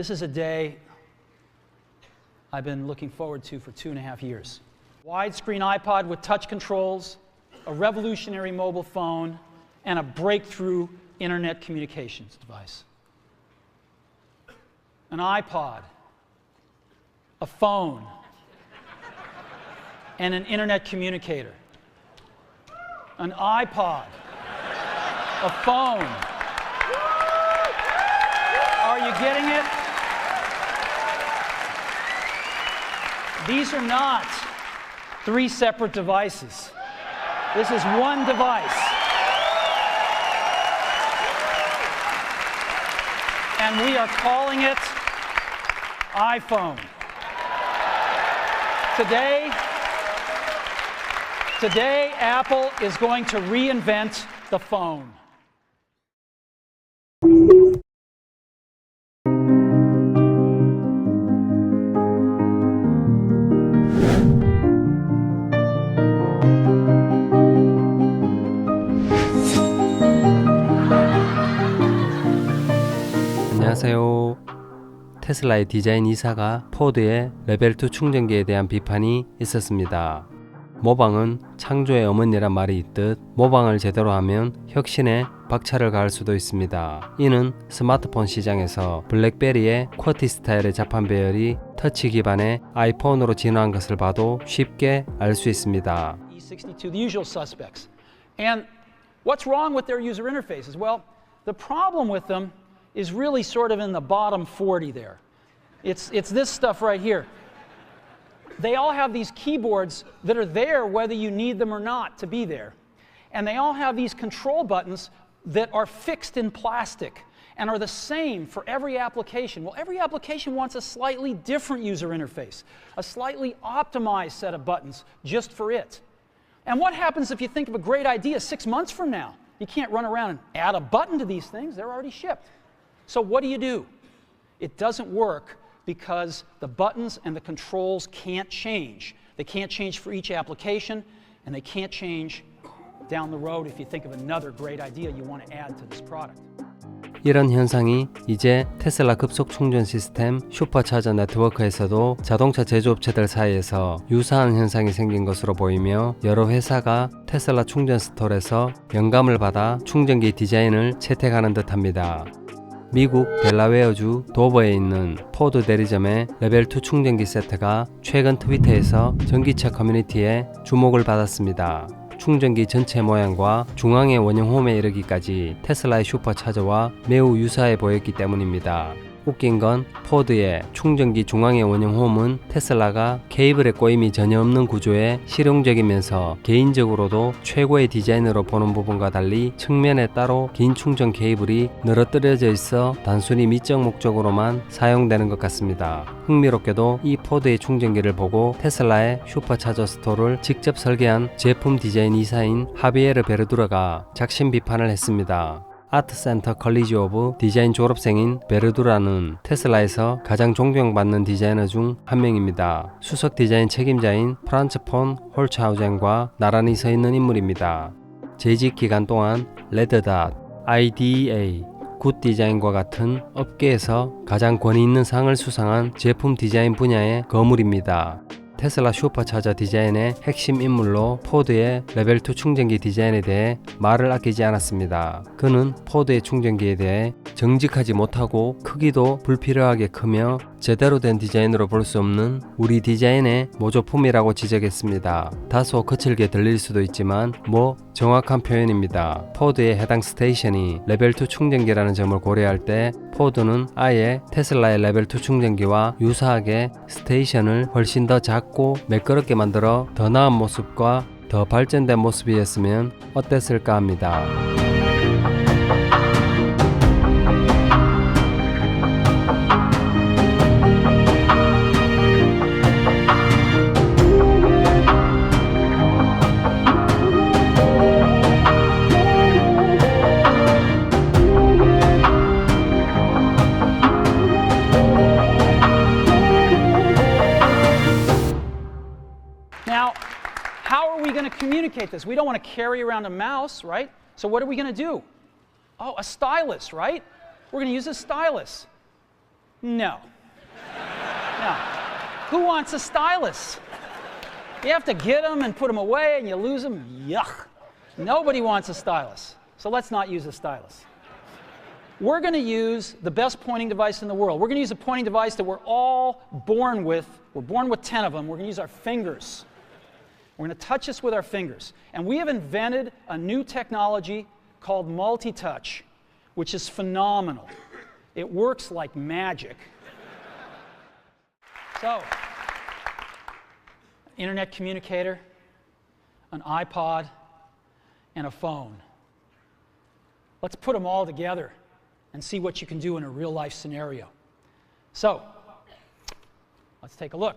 This is a day I've been looking forward to for two and a half years. Widescreen iPod with touch controls, a revolutionary mobile phone, and a breakthrough internet communications device. An iPod, a phone, and an internet communicator. An iPod, a phone. Are you getting it? These are not three separate devices. This is one device. And we are calling it iPhone. Today, today Apple is going to reinvent the phone. 테슬라의 디자인 이사가 포드의 레벨2 충전기에 대한 비판이 있었습니다. 모방은 창조의 어머니란 말이 있듯 모방을 제대로 하면 혁신에 박차를 가할 수도 있습니다. 이는 스마트폰 시장에서 블랙베리의 쿼티 스타일의 자판 배열이 터치 기반의 아이폰으로 진화한 것을 봐도 쉽게 알 수 있습니다. E62, the usual suspects. And? Well, the them is really sort of in the bottom 40 there. It's, it's this stuff right here. They all have these keyboards that are there whether you need them or not to be there. And they all have these control buttons that are fixed in plastic and are the same for every application. Well, every application wants a slightly different user interface, a slightly optimized set of buttons just for it. And what happens if you think of a great idea six months from now? You can't run around and add a button to these things, they're already shipped. So, what do you do? It doesn't work because the buttons and the controls can't change. They can't change for each application, and they can't change down the road if you think of another great idea you want to add to this product. 이런 현상이 이제 테슬라 급속 충전 시스템 슈퍼차저 네트워크에서도 자동차 제조업체들 사이에서 유사한 현상이 생긴 것으로 보이며 여러 회사가 테슬라 충전 스토어에서 영감을 받아 충전기 디자인을 채택하는 듯합니다. 미국 델라웨어주 도버에 있는 포드 대리점의 레벨 2 충전기 세트가 최근 트위터에서 전기차 커뮤니티에 주목을 받았습니다. 충전기 전체 모양과 중앙의 원형 홈에 이르기까지 테슬라의 슈퍼차저와 매우 유사해 보였기 때문입니다. 웃긴 건 포드의 충전기 중앙의 원형 홈은 테슬라가 케이블의 꼬임이 전혀 없는 구조에 실용적이면서 개인적으로도 최고의 디자인으로 보는 부분과 달리 측면에 따로 긴 충전 케이블이 늘어뜨려져 있어 단순히 미적 목적으로만 사용되는 것 같습니다. 흥미롭게도 이 포드의 충전기를 보고 테슬라의 슈퍼차저 스토어를 직접 설계한 제품 디자인 이사인 하비에르 베르두라가 작심 비판을 했습니다. 아트센터 컬리지 오브 디자인 졸업생인 베르두라는 테슬라에서 가장 존경받는 디자이너 중 한 명입니다. 수석 디자인 책임자인 프란츠 폰 홀츠하우젠과 나란히 서 있는 인물입니다. 재직 기간 동안 레드닷, IDEA, 굿 디자인과 같은 업계에서 가장 권위 있는 상을 수상한 제품 디자인 분야의 거물입니다. 테슬라 슈퍼차저 디자인의 핵심 인물로 포드의 레벨2 충전기 디자인에 대해 말을 아끼지 않았습니다. 그는 포드의 충전기에 대해 정직하지 못하고 크기도 불필요하게 크며 제대로 된 디자인으로 볼 수 없는 우리 디자인의 모조품이라고 지적했습니다. 다소 거칠게 들릴 수도 있지만 뭐 정확한 표현입니다. 포드의 해당 스테이션이 레벨2 충전기라는 점을 고려할 때 포드는 아예 테슬라의 레벨2 충전기와 유사하게 스테이션을 훨씬 더 작고 매끄럽게 만들어 더 나은 모습과 더 발전된 모습이었으면 어땠을까 합니다. Are we going to communicate this? We don't want to carry around a mouse, right? So, what are we going to do? Oh, a stylus, right? We're going to use a stylus. No. No. Who wants a stylus? You have to get them and put them away and you lose them. Yuck. Nobody wants a stylus. So let's not use a stylus. We're going to use the best pointing device in the world. We're going to use a pointing device that we're all born with. We're born with 10 of them. We're going to use our fingers. We're going to touch this with our fingers. And we have invented a new technology called multi touch, which is phenomenal. It works like magic. So, internet communicator, an iPod, and a phone. Let's put them all together and see what you can do in a real life scenario. So, let's take a look.